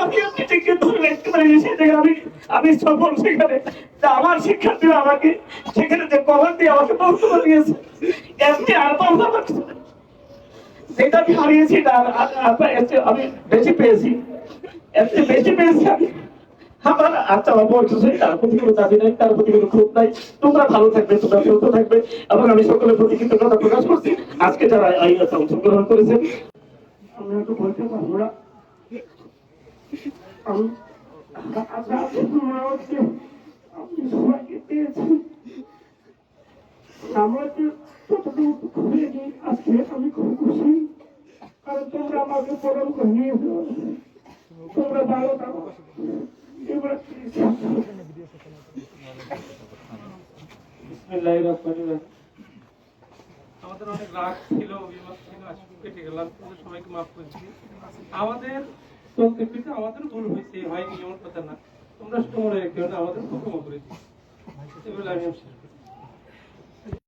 আমি ধরে রাখতে পারি আমি আমি সফল সেখানে। আমার আমাকে সেখানে যে কভার দিয়ে আমাকে বক্তব্য দিয়েছে আর আমি হারিয়েছি আমি বেশি পেয়েছি। বেশি পেয়েছি আমি। আমার আচ্ছা আমার তার প্রতি কোনো দাবি নাই, তার প্রতি কোনো ক্ষোভ নাই। তোমরা ভালো থাকবে, তোমরা সুস্থ থাকবে, এবং আমি সকলের প্রতি কৃতজ্ঞতা প্রকাশ করছি। আজকে যারা এই অংশগ্রহণ করেছেন আমি একটু বলতে পারব না। আমি আপনি সবাইকে পেয়েছেন। আমাকে ততটুকু খুলে দিই আজকে আমি খুব খুশি। কারণ তোমরা আমাকে পরম করে তোমরা ভালো থাকো। বিসমিল্লাহির আমাদের অনেক রাগ ছিল অভিমান ছিল কেটে গেলাম সবাইকে মাফ করছি আমাদের চলতে আমাদের ভুল হয়েছে, হয়নি, এমন কথা না। তোমরা সময় রেখে আমাদের ক্ষমা করেছি এগুলো আমি শেষ করি